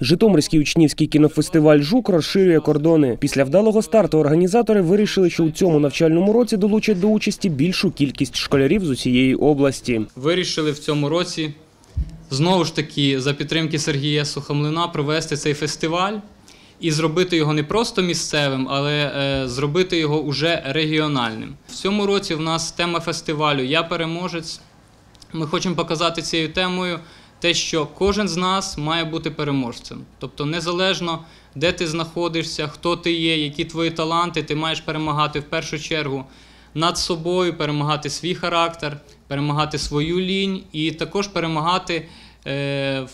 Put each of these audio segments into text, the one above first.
Житомирський учнівський кінофестиваль Жук розширює кордони. Після вдалого старту організатори вирішили, що у цьому навчальному році долучать до участі більшу кількість школярів з усієї області. вирішили в цьому році знову ж таки за підтримки Сергія Сухомлина провести цей фестиваль і зробити його не просто місцевим, але е, зробити його уже регіональним. В цьому році в нас тема фестивалю Я переможець. Ми хочемо показати цією темою те, що кожен з нас має бути переможцем. Тобто, незалежно де ти знаходишся, хто ти є, які твої таланти, ти маєш перемагати в першу чергу над собою, перемагати свій характер, перемагати свою лінь і також перемагати е,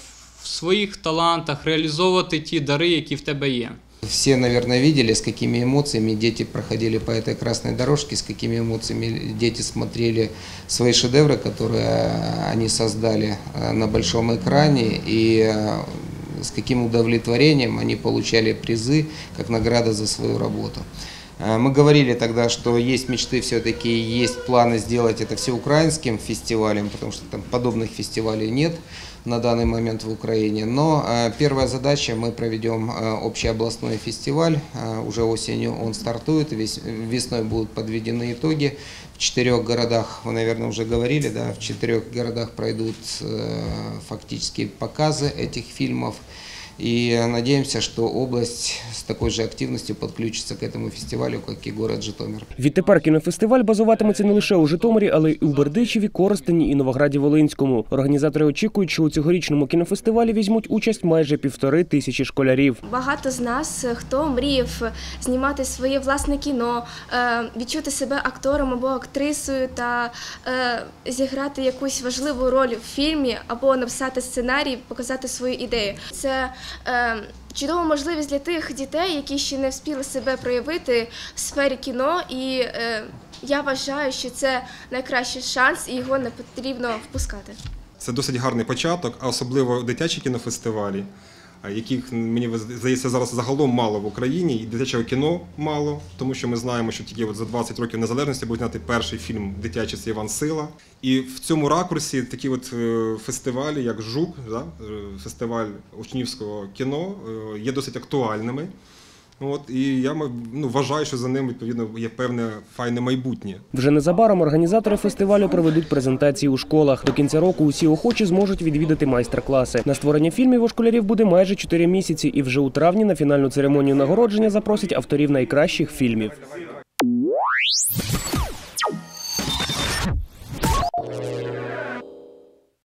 в своїх талантах, реалізовувати ті дари, які в тебе є. Все, наверное, видели, с какими эмоциями дети проходили по этой красной дорожке, с какими эмоциями дети смотрели свои шедевры, которые они создали э, на большом экране, и э, с каким удовлетворением они получали призы как награда за свою работу. Э, Мы говорили тогда, что есть мечты все-таки, есть планы сделать это всеукраинским фестивалем, потому что там подобных фестивалей нет на данный момент в Украине. Но э, первая задача, мы проведем э, общеобластной фестиваль, уже осенью он стартует, вес- весной будут подведены итоги. В четырех городах, вы, наверное, уже говорили, да, в четырех городах пройдут фактически показы этих фильмов. И надеемся, что область с такой же активностью подключится к этому фестивалю, как и город Житомир. Відтепер кінофестиваль базуватиметься не лише у Житомирі, але й у Бердичеві, Коростені і Новограді Волинському. Організатори очікують, що у цьогорічному кінофестивалі візьмуть участь майже півтори тисячі школярів. Багато з нас, е, хто мріяв знімати своє власне кіно, е, відчути себе актором або актрисою та е, зіграти якусь важливу роль в фільмі, або написати сценарій, показати свою ідею. Це е, чудова можливість для тих дітей, які ще не встигли себе проявити в сфері кіно, і е, я вважаю, що це найкращий шанс, і його не потрібно впускати. Це досить гарний початок, а особливо дитячі кінофестивалі, яких мені здається зараз загалом мало в Україні, і дитячого кіно мало, тому що ми знаємо, що тільки от за 20 років незалежності був зняти перший фільм дитячий це Іван Сила. І в цьому ракурсі такі от е, фестивалі, як Жук, е, фестиваль учнівського кіно, е, є досить актуальними. От, і я ну, вважаю, що за ним відповідно є певне файне майбутнє. Вже незабаром організатори фестивалю проведуть презентації у школах. До кінця року усі охочі зможуть відвідати майстер-класи. На створення фільмів у школярів буде майже 4 місяці, і вже у травні на фінальну церемонію нагородження запросять авторів найкращих фільмів.